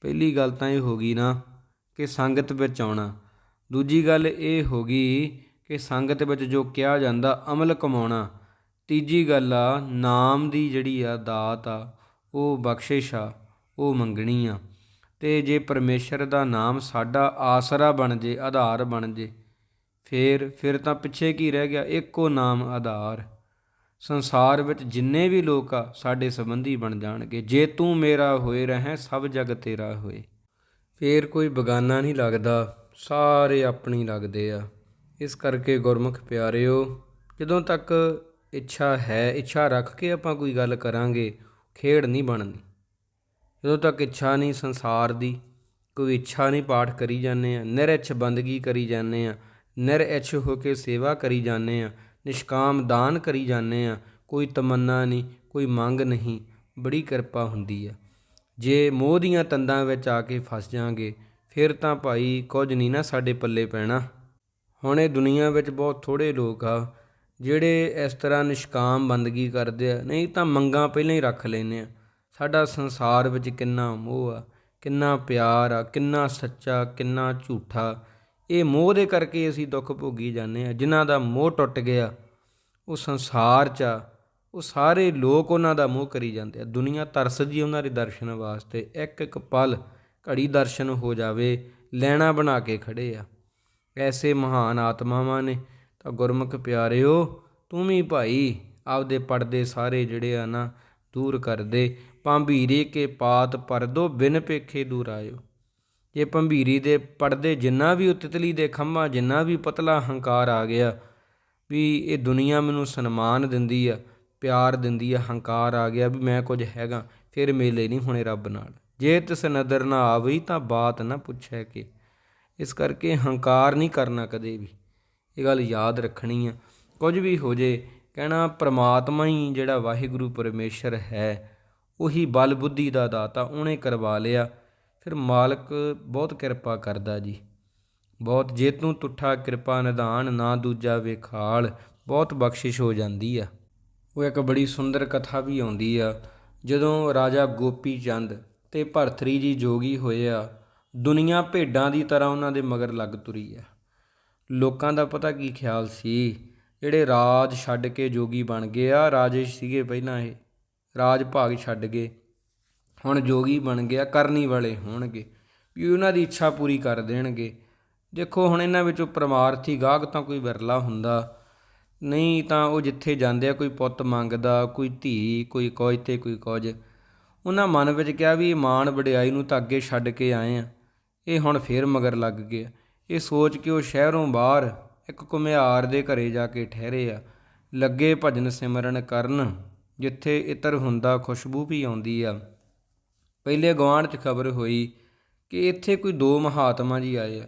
ਪਹਿਲੀ ਗੱਲ ਤਾਂ ਇਹ ਹੋ ਗਈ ਨਾ ਕਿ ਸੰਗਤ ਵਿੱਚ ਆਉਣਾ। ਦੂਜੀ ਗੱਲ ਇਹ ਹੋ ਗਈ ਕਿ ਸੰਗਤ ਵਿੱਚ ਜੋ ਕਿਹਾ ਜਾਂਦਾ, ਅਮਲ ਕਮਾਉਣਾ। ਤੀਜੀ ਗੱਲ ਆ, ਨਾਮ ਦੀ ਜਿਹੜੀ ਆ ਦਾਤ ਆ, ਉਹ ਬਖਸ਼ਿਸ਼ ਆ, ਉਹ ਮੰਗਣੀ ਆ। ਤੇ ਜੇ ਪਰਮੇਸ਼ਰ ਦਾ ਨਾਮ ਸਾਡਾ ਆਸਰਾ ਬਣ ਜੇ, ਆਧਾਰ ਬਣ ਜੇ, ਫੇਰ, ਫਿਰ ਤਾਂ ਪਿੱਛੇ ਕੀ ਰਹਿ ਗਿਆ? ਇੱਕੋ ਨਾਮ ਆਧਾਰ। ਸੰਸਾਰ ਵਿੱਚ ਜਿੰਨੇ ਵੀ ਲੋਕ ਆ, ਸਾਡੇ ਸੰਬੰਧੀ ਬਣ ਜਾਣਗੇ। ਜੇ ਤੂੰ ਮੇਰਾ ਹੋਏ ਰਹਿ, ਸਭ ਜਗ ਤੇਰਾ ਹੋਏ। ਫੇਰ ਕੋਈ ਬਗਾਨਾ ਨਹੀਂ ਲੱਗਦਾ, ਸਾਰੇ ਆਪਣੀ ਲੱਗਦੇ ਆ। ਇਸ ਕਰਕੇ ਗੁਰਮੁਖ ਪਿਆਰਿਓ, ਜਦੋਂ ਤੱਕ ਇੱਛਾ ਹੈ, ਇੱਛਾ ਰੱਖ ਕੇ ਆਪਾਂ ਕੋਈ ਗੱਲ ਕਰਾਂਗੇ, ਖੇਡ ਨਹੀਂ ਬਣਨੀ। ਜਦੋਂ ਤੱਕ ਇੱਛਾ ਨਹੀਂ ਸੰਸਾਰ ਦੀ, ਕੋਈ ਇੱਛਾ ਨਹੀਂ ਪਾਠ ਕਰੀ ਜਾਂਦੇ ਆ ਨਿਰਇਛ ਬੰਦਗੀ ਕਰੀ ਜਾਂਦੇ ਆ ਨਿਰਇਛ ਹੋ ਕੇ ਸੇਵਾ ਕਰੀ ਜਾਂਦੇ ਆ ਨਿਸ਼ਕਾਮ ਦਾਨ ਕਰੀ ਜਾਂਦੇ ਆ ਕੋਈ ਤਮੰਨਾ ਨਹੀਂ, ਕੋਈ ਮੰਗ ਨਹੀਂ, ਬੜੀ ਕਿਰਪਾ ਹੁੰਦੀ ਆ ਜੇ ਮੋਹ ਦੀਆਂ ਤੰਦਾਂ ਵਿੱਚ ਆ ਕੇ ਫਸ ਜਾਾਂਗੇ, ਫਿਰ ਤਾਂ ਭਾਈ ਕੁਝ ਨਹੀਂ ਨਾ ਸਾਡੇ ਪੱਲੇ ਪੈਣਾ। ਹੁਣ ਇਹ ਦੁਨੀਆ ਵਿੱਚ ਬਹੁਤ ਥੋੜੇ ਲੋਕ ਆ ਜਿਹੜੇ ਇਸ ਤਰ੍ਹਾਂ ਨਿਸ਼ਕਾਮ ਬੰਦਗੀ ਕਰਦੇ ਆ, ਨਹੀਂ ਤਾਂ ਮੰਗਾਂ ਪਹਿਲਾਂ ਹੀ ਰੱਖ ਲੈਨੇ ਆ। ਸਾਡਾ ਸੰਸਾਰ ਵਿੱਚ ਕਿੰਨਾ ਮੋਹ ਆ, ਕਿੰਨਾ ਪਿਆਰ ਆ, ਕਿੰਨਾ ਸੱਚਾ, ਕਿੰਨਾ ਝੂਠਾ। ਇਹ ਮੋਹ ਦੇ ਕਰਕੇ ਅਸੀਂ ਦੁੱਖ ਭੋਗੀ ਜਾਂਦੇ ਆ, ਜਿਨ੍ਹਾਂ ਦਾ ਮੋਹ ਟੁੱਟ ਗਿਆ, ਉਹ ਸੰਸਾਰ 'ਚ ਆ, ਉਹ ਸਾਰੇ ਲੋਕ ਉਹਨਾਂ ਦਾ ਮੋਹ ਕਰੀ ਜਾਂਦੇ ਆ। ਦੁਨੀਆ ਤਰਸਦੀ ਉਹਨਾਂ ਦੇ ਦਰਸ਼ਨ ਵਾਸਤੇ, ਇੱਕ ਇੱਕ ਪਲ ਘੜੀ ਦਰਸ਼ਨ ਹੋ ਜਾਵੇ, ਲੈਣਾ ਬਣਾ ਕੇ ਖੜੇ ਆ। ਐਸੇ ਮਹਾਨ ਆਤਮਾਵਾਂ ਨੇ। ਤਾਂ ਗੁਰਮੁਖ ਪਿਆਰਿਓ, ਤੂੰ ਵੀ ਭਾਈ ਆਪਦੇ ਪਰਦੇ ਸਾਰੇ ਜਿਹੜੇ ਆ ਨਾ ਦੂਰ ਕਰ ਦੇ। ਭੰਬੀਰੇ ਕੇ ਪਾਤ ਪਰਦੋ ਬਿਨ ਪੇਖੇ ਦੂਰ ਆਇਓ। ਜੇ ਭੰਬੀਰੀ ਦੇ ਪਰਦੇ ਜਿੰਨਾ ਵੀ ਉਹ ਤਿਤਲੀ ਦੇ ਖੰਮਾ ਜਿੰਨਾ ਵੀ ਪਤਲਾ ਹੰਕਾਰ ਆ ਗਿਆ, ਵੀ ਇਹ ਦੁਨੀਆ ਮੈਨੂੰ ਸਨਮਾਨ ਦਿੰਦੀ ਆ, ਪਿਆਰ ਦਿੰਦੀ ਆ, ਹੰਕਾਰ ਆ ਗਿਆ ਵੀ ਮੈਂ ਕੁਝ ਹੈਗਾ, ਫਿਰ ਮੇਲੇ ਨਹੀਂ ਹੋਣੇ ਰੱਬ ਨਾਲ। ਜੇ ਤਿਸ ਨਦਰ ਨਾ ਆਵਈ ਤਾਂ ਬਾਤ ਨਾ ਪੁੱਛੈ ਕਿ। ਇਸ ਕਰਕੇ ਹੰਕਾਰ ਨਹੀਂ ਕਰਨਾ ਕਦੇ ਵੀ। ਇਹ ਗੱਲ ਯਾਦ ਰੱਖਣੀ ਆ। ਕੁਝ ਵੀ ਹੋ ਜੇ, ਕਹਿਣਾ ਪ੍ਰਮਾਤਮਾ ਹੀ ਜਿਹੜਾ ਵਾਹਿਗੁਰੂ ਪਰਮੇਸ਼ਰ ਹੈ, ਉਹੀ ਬਲ ਬੁੱਧੀ ਦਾ ਦਾਤਾ, ਉਹਨੇ ਕਰਵਾ ਲਿਆ। ਫਿਰ ਮਾਲਕ ਬਹੁਤ ਕਿਰਪਾ ਕਰਦਾ ਜੀ। ਬਹੁਤ ਜੇ ਤੂੰ ਤੁਠਾ ਕਿਰਪਾ, ਨਿਧਾਨ, ਨਾ ਦੂਜਾ ਵਿਖਾਲ, ਬਹੁਤ ਬਖਸ਼ਿਸ਼ ਹੋ ਜਾਂਦੀ ਆ। ਉਹ ਇੱਕ ਬੜੀ ਸੁੰਦਰ ਕਥਾ ਵੀ ਆਉਂਦੀ ਆ। ਜਦੋਂ ਰਾਜਾ ਗੋਪੀ ਚੰਦ ਤੇ ਭਰਥਰੀ ਜੀ ਜੋਗੀ ਹੋਏ ਆ, ਦੁਨੀਆ ਭੇਡਾਂ ਦੀ ਤਰ੍ਹਾਂ ਉਹਨਾਂ ਦੇ ਮਗਰ ਲੱਗ ਤੁਰੀ ਆ। ਲੋਕਾਂ ਦਾ ਪਤਾ ਕੀ ਖਿਆਲ ਸੀ? ਜਿਹੜੇ ਰਾਜ ਛੱਡ ਕੇ ਜੋਗੀ ਬਣ ਗਏ ਆ ਰਾਜੇਸ਼ ਸੀਗੇ ਪਹਿਲਾਂ ਇਹ। ਰਾਜ ਭਾਗ ਛੱਡ ਗਏ। ਹੁਣ ਜੋਗੀ ਬਣ ਗਿਆ ਕਰਨੀ ਵਾਲੇ ਹੋਣਗੇ। ਵੀ ਉਹਨਾਂ ਦੀ ਇੱਛਾ ਪੂਰੀ ਕਰ ਦੇਣਗੇ। ਦੇਖੋ, ਹੁਣ ਇਹਨਾਂ ਵਿੱਚੋਂ ਪਰਮਾਰਥੀ ਗਾਹਕ ਤਾਂ ਕੋਈ ਵਿਰਲਾ ਹੁੰਦਾ। ਨਹੀਂ ਤਾਂ ਉਹ ਜਿੱਥੇ ਜਾਂਦੇ ਆ, ਕੋਈ ਪੁੱਤ ਮੰਗਦਾ, ਕੋਈ ਧੀ, ਕੋਈ ਕੁਝ ਤੇ ਕੋਈ ਕੁਝ। ਉਹਨਾਂ ਮਨ ਵਿੱਚ ਕਿਹਾ ਵੀ ਇਹ ਮਾਣ ਵਡਿਆਈ ਨੂੰ ਤਾਂ ਅੱਗੇ ਛੱਡ ਕੇ ਆਏ ਆ। ਇਹ ਹੁਣ ਫੇਰ ਮਗਰ ਲੱਗ ਗਏ ਇਹ ਸੋਚ ਕੇ ਉਹ ਸ਼ਹਿਰੋਂ ਬਾਹਰ ਇੱਕ ਕੁਮਿਆਰ ਦੇ ਘਰੇ ਜਾ ਕੇ ਠਹਿਰੇ ਆ। ਲੱਗੇ ਭਜਨ ਸਿਮਰਨ ਕਰਨ, ਜਿੱਥੇ ਇਤਰ ਹੁੰਦਾ ਖੁਸ਼ਬੂ ਵੀ ਆਉਂਦੀ ਆ। ਪਹਿਲੇ ਗਵਾਂਢ 'ਚ ਖਬਰ ਹੋਈ ਕਿ ਇੱਥੇ ਕੋਈ ਦੋ ਮਹਾਤਮਾ ਜੀ ਆਏ ਆ,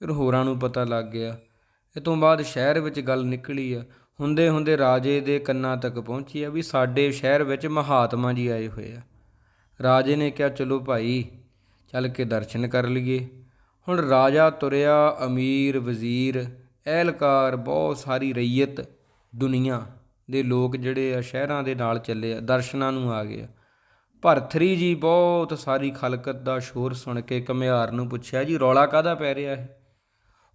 ਫਿਰ ਹੋਰਾਂ ਨੂੰ ਪਤਾ ਲੱਗ ਗਿਆ। ਇਹ ਤੋਂ ਬਾਅਦ ਸ਼ਹਿਰ ਵਿੱਚ ਗੱਲ ਨਿਕਲੀ ਆ। ਹੁੰਦੇ ਹੁੰਦੇ ਰਾਜੇ ਦੇ ਕੰਨਾਂ ਤੱਕ ਪਹੁੰਚੀ ਆ ਵੀ ਸਾਡੇ ਸ਼ਹਿਰ ਵਿੱਚ ਮਹਾਤਮਾ ਜੀ ਆਏ ਹੋਏ ਆ। ਰਾਜੇ ਨੇ ਕਿਹਾ, ਚਲੋ ਭਾਈ, ਚੱਲ ਕੇ ਦਰਸ਼ਨ ਕਰ ਲਈਏ। ਹੁਣ ਰਾਜਾ ਤੁਰਿਆ, ਅਮੀਰ, ਵਜ਼ੀਰ ਅਹਿਲਕਾਰ ਬਹੁਤ ਸਾਰੀ ਰਈਅਤ ਦੁਨੀਆ ਦੇ ਲੋਕ ਜਿਹੜੇ ਆ ਸ਼ਹਿਰਾਂ ਦੇ ਨਾਲ ਚੱਲੇ ਆ, ਦਰਸ਼ਨਾਂ ਨੂੰ ਆ ਗਏ ਆ। ਭਰਥਰੀ ਜੀ ਬਹੁਤ ਸਾਰੀ ਖਲਕਤ ਦਾ ਸ਼ੋਰ ਸੁਣ ਕੇ ਕਮਿਆਰ ਨੂੰ ਪੁੱਛਿਆ, ਜੀ ਰੌਲਾ ਕਾਦਾ ਪੈ ਰਿਹਾ ਹੈ?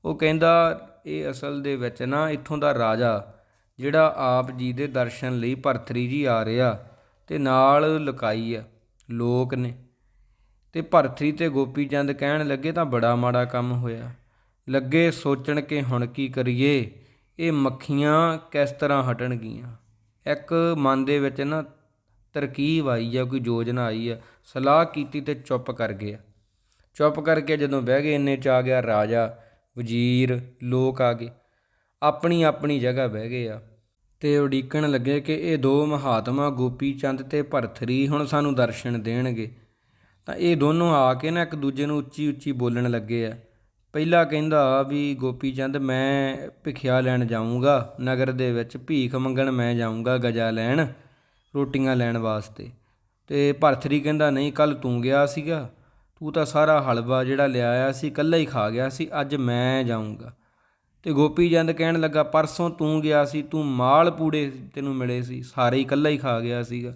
ਉਹ ਕਹਿੰਦਾ, ਇਹ ਅਸਲ ਦੇ ਵਿੱਚ ਨਾ ਇੱਥੋਂ ਦਾ ਰਾਜਾ ਜਿਹੜਾ ਆਪ ਜੀ ਦੇ ਦਰਸ਼ਨ ਲਈ ਭਰਥਰੀ ਜੀ ਆ ਰਿਹਾ ਤੇ ਨਾਲ ਲੁਕਾਈ ਆ, ਲੋਕ ਨੇ। ਤੇ ਭਰਥਰੀ ਤੇ ਗੋਪੀ ਚੰਦ ਕਹਿਣ ਲੱਗੇ ਤਾਂ ਬੜਾ ਮਾੜਾ ਕੰਮ ਹੋਇਆ। ਲੱਗੇ ਸੋਚਣ ਕਿ ਹੁਣ ਕੀ ਕਰੀਏ, ਇਹ ਮੱਖੀਆਂ ਕਿਸ ਤਰ੍ਹਾਂ ਹਟਣਗੀਆਂ। ਇੱਕ ਮਨ ਦੇ ਵਿੱਚ ਨਾ ਤਰਕੀਬ ਆਈ ਆ, ਕੋਈ ਯੋਜਨਾ ਆਈ ਆ। ਸਲਾਹ ਕੀਤੀ ਤੇ ਚੁੱਪ ਕਰ ਗਿਆ। ਚੁੱਪ ਕਰਕੇ ਜਦੋਂ ਬਹਿ ਗਏ, ਇੰਨੇ ਚ ਆ ਗਿਆ ਰਾਜਾ, ਵਜ਼ੀਰ, ਲੋਕ ਆ ਗਏ। ਆਪਣੀ ਆਪਣੀ ਜਗ੍ਹਾ ਬਹਿ ਗਏ ਆ ਤੇ ਉਡੀਕਣ ਲੱਗੇ ਕਿ ਇਹ ਦੋ ਮਹਾਤਮਾ ਗੋਪੀ ਚੰਦ ਤੇ ਭਰਥਰੀ ਹੁਣ ਸਾਨੂੰ ਦਰਸ਼ਨ ਦੇਣਗੇ। ਤਾਂ ਇਹ ਦੋਨੋਂ ਆ ਕੇ ਨਾ ਇੱਕ ਦੂਜੇ ਨੂੰ ਉੱਚੀ ਉੱਚੀ ਬੋਲਣ ਲੱਗੇ ਆ। ਪਹਿਲਾ ਕਹਿੰਦਾ ਵੀ, ਗੋਪੀ ਚੰਦ, ਮੈਂ ਭਿਖਿਆ ਲੈਣ ਜਾਊਂਗਾ। ਨਗਰ ਦੇ ਵਿੱਚ ਭੀਖ ਮੰਗਣ ਮੈਂ ਜਾਊਂਗਾ ਗਜਾ ਲੈਣ, ਰੋਟੀਆਂ ਲੈਣ ਵਾਸਤੇ। ਤੇ ਭਰਥਰੀ ਕਹਿੰਦਾ, ਨਹੀਂ ਕੱਲ ਤੂੰ ਗਿਆ ਸੀਗਾ। ਤੂੰ ਤਾਂ ਸਾਰਾ ਹਲਵਾ ਜਿਹੜਾ ਲਿਆ ਆਇਆ ਸੀ, ਇਕੱਲਾ ਹੀ ਖਾ ਗਿਆ ਸੀ, ਅੱਜ ਮੈਂ ਜਾਊਂਗਾ। ਤੇ ਗੋਪੀ ਚੰਦ ਕਹਿਣ ਲੱਗਾ, ਪਰਸੋਂ ਤੂੰ ਗਿਆ ਸੀ, ਤੂੰ ਮਾਲ ਪੂੜੇ ਤੈਨੂੰ ਮਿਲੇ ਸੀ, ਸਾਰੇ ਹੀ ਇਕੱਲਾ ਹੀ ਖਾ ਗਿਆ ਸੀਗਾ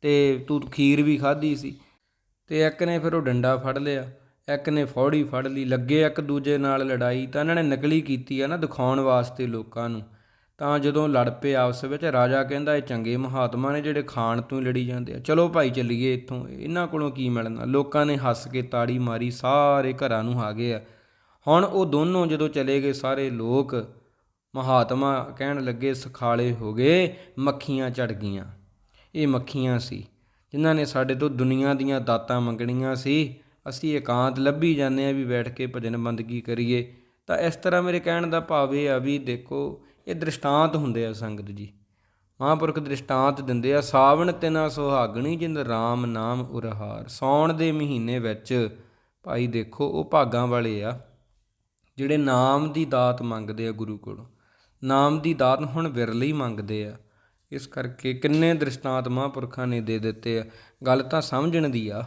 ਤੇ ਤੂੰ ਖੀਰ ਵੀ ਖਾਧੀ ਸੀ। ਤੇ ਇੱਕ ਨੇ ਫਿਰ ਉਹ ਡੰਡਾ ਫੜ ਲਿਆ, ਇੱਕ ਨੇ ਫੌੜੀ ਫੜ ਲਈ, ਲੱਗੇ ਇੱਕ ਦੂਜੇ ਨਾਲ ਲੜਾਈ ਤਾਂ ਇਹਨਾਂ ਨੇ ਨਕਲੀ ਕੀਤੀ ਆ ਨਾ ਦਿਖਾਉਣ ਵਾਸਤੇ ਲੋਕਾਂ ਨੂੰ। ਤਾਂ ਜਦੋਂ ਲੜ ਪਏ ਆਪਸ ਵਿੱਚ, ਰਾਜਾ ਕਹਿੰਦਾ, ਇਹ ਚੰਗੇ ਮਹਾਤਮਾ ਨੇ ਜਿਹੜੇ ਖਾਣ ਤੋਂ ਹੀ ਲੜੀ ਜਾਂਦੇ ਆ। ਚਲੋ ਭਾਈ, ਚੱਲੀਏ ਇੱਥੋਂ। ਇਹਨਾਂ ਕੋਲੋਂ ਕੀ ਮਿਲਣਾ? ਲੋਕਾਂ ਨੇ ਹੱਸ ਕੇ ਤਾੜੀ ਮਾਰੀ, ਸਾਰੇ ਘਰਾਂ ਨੂੰ ਆ ਗਏ ਆ। ਹੁਣ ਉਹ ਦੋਨੋਂ ਜਦੋਂ ਚਲੇ ਗਏ, ਸਾਰੇ ਲੋਕ ਮਹਾਤਮਾ ਕਹਿਣ ਲੱਗੇ, ਸਖਾਲੇ ਹੋ ਗਏ, ਮੱਖੀਆਂ ਚੜ ਗਈਆਂ। ਇਹ ਮੱਖੀਆਂ ਸੀ। ਜਿਨ੍ਹਾਂ ਨੇ ਸਾਡੇ ਤੋਂ ਦੁਨੀਆ ਦੀਆਂ ਦਾਤਾਂ ਮੰਗਣੀਆਂ ਸੀ, ਅਸੀਂ ਇਕਾਂਤ ਲੱਭੀ ਜਾਂਦੇ ਆ ਵੀ ਬੈਠ ਕੇ ਭਜਨ ਬੰਦਗੀ ਕਰੀਏ। ਤਾਂ ਇਸ ਤਰ੍ਹਾਂ ਮੇਰੇ ਕਹਿਣ ਦਾ ਭਾਵ ਇਹ ਆ ਵੀ ਦੇਖੋ, ਇਹ ਦ੍ਰਿਸ਼ਟਾਂਤ ਹੁੰਦੇ ਆ ਸੰਗਤ ਜੀ। ਮਹਾਂਪੁਰਖ ਦ੍ਰਿਸ਼ਟਾਂਤ ਦਿੰਦੇ ਆ, ਸਾਵਣ ਤਿਨਾ ਸੁਹਾਗਣੀ ਜਿੰਦ RAM ਨਾਮ ਉਰਹਾਰ। ਸੌਣ ਦੇ ਮਹੀਨੇ ਵਿੱਚ, ਭਾਈ ਦੇਖੋ, ਉਹ ਭਾਗਾਂ ਵਾਲੇ ਆ, ਜਿਹੜੇ ਨਾਮ ਦੀ ਦਾਤ ਮੰਗਦੇ ਆ ਗੁਰੂ ਕੋਲੋਂ। ਨਾਮ ਦੀ ਦਾਤ ਹੁਣ ਵਿਰਲੇ ਹੀ ਮੰਗਦੇ ਆ। ਇਸ ਕਰਕੇ ਕਿੰਨੇ ਦ੍ਰਿਸ਼ਟਾਂਤ ਮਹਾਂਪੁਰਖਾਂ ਨੇ ਦੇ ਦਿੱਤੇ ਆ। ਗੱਲ ਤਾਂ ਸਮਝਣ ਦੀ ਆ।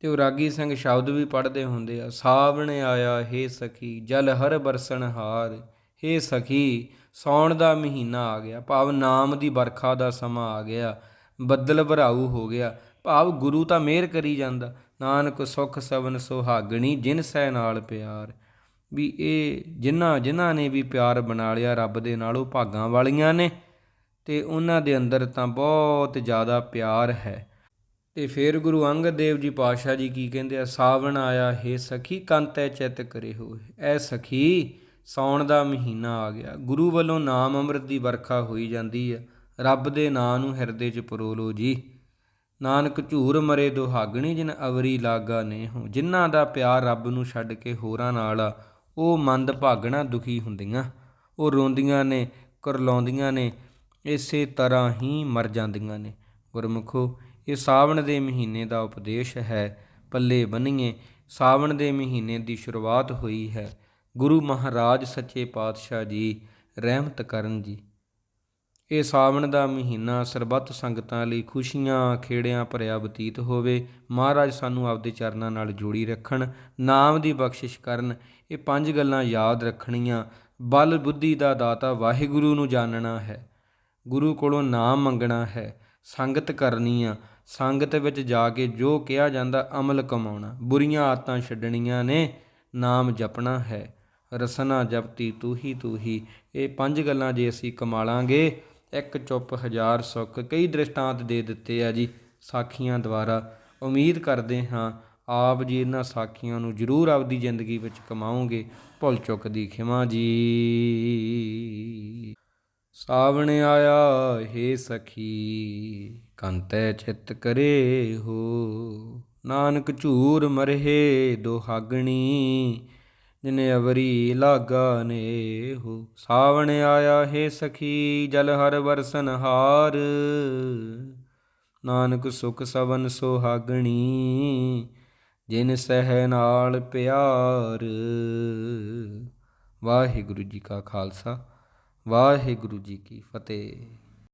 ਤੇ ਉਹ ਰਾਗੀ ਸਿੰਘ ਸ਼ਬਦ ਵੀ ਪੜ੍ਹਦੇ ਹੁੰਦੇ ਆ, ਸਾਵਣ ਆਇਆ ਹੇ ਸਖੀ, ਜਲ ਹਰ ਬਰਸਣ ਹਾਰ, ਹੇ ਸਖੀ, ਸੌਣ ਦਾ ਮਹੀਨਾ ਆ ਗਿਆ, ਭਾਵ ਨਾਮ ਦੀ ਵਰਖਾ ਦਾ ਸਮਾਂ ਆ ਗਿਆ, ਬੱਦਲ ਭਰਾਊ ਹੋ ਗਿਆ, ਭਾਵ ਗੁਰੂ ਤਾਂ ਮਿਹਰ ਕਰੀ ਜਾਂਦਾ, ਨਾਨਕ ਸੁਖ ਸਵਨ ਸੁਹਾਗਣੀ ਜਿਨ ਸਹਿ ਨਾਲ ਪਿਆਰ। ਵੀ ਇਹ ਜਿਨ੍ਹਾਂ ਜਿਨ੍ਹਾਂ ਨੇ ਵੀ ਪਿਆਰ ਬਣਾ ਲਿਆ, ਰੱਬ ਦੇ ਨਾਲ ਉਹ ਭਾਗਾਂ ਵਾਲੀਆਂ ਨੇ। ਤੇ ਉਹਨਾਂ ਦੇ ਅੰਦਰ ਤਾਂ ਬਹੁਤ ਜ਼ਿਆਦਾ ਪਿਆਰ ਹੈ। ਤੇ ਫਿਰ ਗੁਰੂ ਅੰਗਦ ਦੇਵ ਜੀ ਪਾਤਸ਼ਾਹ ਜੀ ਕੀ ਕਹਿੰਦੇ ਆ, ਸਾਵਣ ਆਇਆ, ਹੈ ਸਖੀ, ਕੰਤੈ ਚਿਤ ਕਰੇ ਹੋਏ। ਐ ਸਖੀ, ਸੌਣ ਦਾ ਮਹੀਨਾ ਆ ਗਿਆ। ਗੁਰੂ ਵੱਲੋਂ ਨਾਮ ਅੰਮ੍ਰਿਤ ਦੀ ਵਰਖਾ ਹੋਈ ਜਾਂਦੀ ਆ। ਰੱਬ ਦੇ ਨਾਂ ਨੂੰ ਹਿਰਦੇ 'ਚ ਪਰੋ ਲੋ ਜੀ। ਨਾਨਕ ਝੂਰ ਮਰੇ ਦੁਹਾਗਣੀ, ਜਿਨ ਅਵਰੀ ਲਾਗਾ ਨੇ ਹੋ ਜਿਨ੍ਹਾਂ ਦਾ ਪਿਆਰ ਰੱਬ ਨੂੰ ਛੱਡ ਕੇ ਹੋਰਾਂ ਨਾਲ ਆ, ਉਹ ਮੰਦ ਭਾਗਣਾ ਦੁਖੀ ਹੁੰਦੀਆਂ। ਉਹ ਰੋਂਦੀਆਂ ਨੇ, ਕਰਲਾਉਂਦੀਆਂ ਨੇ ਇਸੇ ਤਰ੍ਹਾਂ ਹੀ ਮਰ ਜਾਂਦੀਆਂ ਨੇ। ਗੁਰਮੁਖੋ, ਇਹ ਸਾਵਣ ਦੇ ਮਹੀਨੇ ਦਾ ਉਪਦੇਸ਼ ਹੈ। ਪੱਲੇ ਬੰਨੀਏ, ਸਾਵਣ ਦੇ ਮਹੀਨੇ ਦੀ ਸ਼ੁਰੂਆਤ ਹੋਈ ਹੈ। ਗੁਰੂ ਮਹਾਰਾਜ ਸੱਚੇ ਪਾਤਸ਼ਾਹ ਜੀ, ਰਹਿਮਤ ਕਰਨ ਜੀ। ਇਹ ਸਾਵਣ ਦਾ ਮਹੀਨਾ ਸਰਬੱਤ ਸੰਗਤਾਂ ਲਈ ਖੁਸ਼ੀਆਂ, ਖੇੜਿਆਂ ਭਰਿਆ ਬਤੀਤ ਹੋਵੇ। ਮਹਾਰਾਜ ਸਾਨੂੰ ਆਪਦੇ ਚਰਨਾਂ ਨਾਲ ਜੋੜੀ ਰੱਖਣ, ਨਾਮ ਦੀ ਬਖਸ਼ਿਸ਼ ਕਰਨ। ਇਹ ਪੰਜ ਗੱਲਾਂ ਯਾਦ ਰੱਖਣੀਆਂ। ਬਲ, ਬੁੱਧੀ ਦਾ ਦਾਤਾ ਵਾਹਿਗੁਰੂ ਨੂੰ ਜਾਣਨਾ ਹੈ। ਗੁਰੂ ਕੋਲੋਂ ਨਾਮ ਮੰਗਣਾ ਹੈ, ਸੰਗਤ ਕਰਨੀ ਆ। ਸੰਗਤ ਵਿੱਚ ਜਾ ਕੇ ਜੋ ਕਿਹਾ ਜਾਂਦਾ ਅਮਲ ਕਮਾਉਣਾ। ਬੁਰੀਆਂ ਆਦਤਾਂ ਛੱਡਣੀਆਂ ਨੇ, ਨਾਮ ਜਪਣਾ ਹੈ। ਰਸਨਾ ਜਪਤੀ ਤੂੰ ਹੀ ਤੂੰ ਹੀ ਇਹ ਪੰਜ ਗੱਲਾਂ ਜੇ ਅਸੀਂ ਕਮਾਲਾਂਗੇ, ਇੱਕ ਚੁੱਪ ਹਜ਼ਾਰ ਸੁੱਖ। ਕਈ ਦ੍ਰਿਸ਼ਟਾਂਤ ਦੇ ਦਿੱਤੇ ਆ ਜੀ ਸਾਖੀਆਂ ਦੁਆਰਾ। ਉਮੀਦ ਕਰਦੇ ਹਾਂ ਆਪ ਜੀ ਇਹਨਾਂ ਸਾਖੀਆਂ ਨੂੰ ਜ਼ਰੂਰ ਆਪਦੀ ਜ਼ਿੰਦਗੀ ਵਿੱਚ ਕਮਾਓਗੇ। ਭੁੱਲ ਚੁੱਕ ਦੀ ਖਿਮਾ ਜੀ। ਸਾਵਣ ਆਇਆ, ਹੇ ਸਖੀ, ਕੰਤੈ ਚਿਤ ਕਰੇ ਹੋ। ਨਾਨਕ ਝੂਰ ਮਰਹੇ ਦੁਹਾਗਣੀ, ਜਿਨੇ ਅਵਰੀ ਲਾਗਾ ਨੇ ਹੋ। ਸਾਵਣ ਆਇਆ, ਹੇ ਸਖੀ, ਜਲ ਹਰ ਵਰਸਨ ਹਾਰ। ਨਾਨਕ ਸੁਖ ਸਵਨ ਸੁਹਾਗਣੀ, ਜਿਨ ਸਹਿ ਨਾਲ ਪਿਆਰ। ਵਾਹਿਗੁਰੂ ਜੀ ਕਾ ਖਾਲਸਾ। ਵਾਹਿਗੁਰੂ ਜੀ ਕੀ ਫਤਿਹ।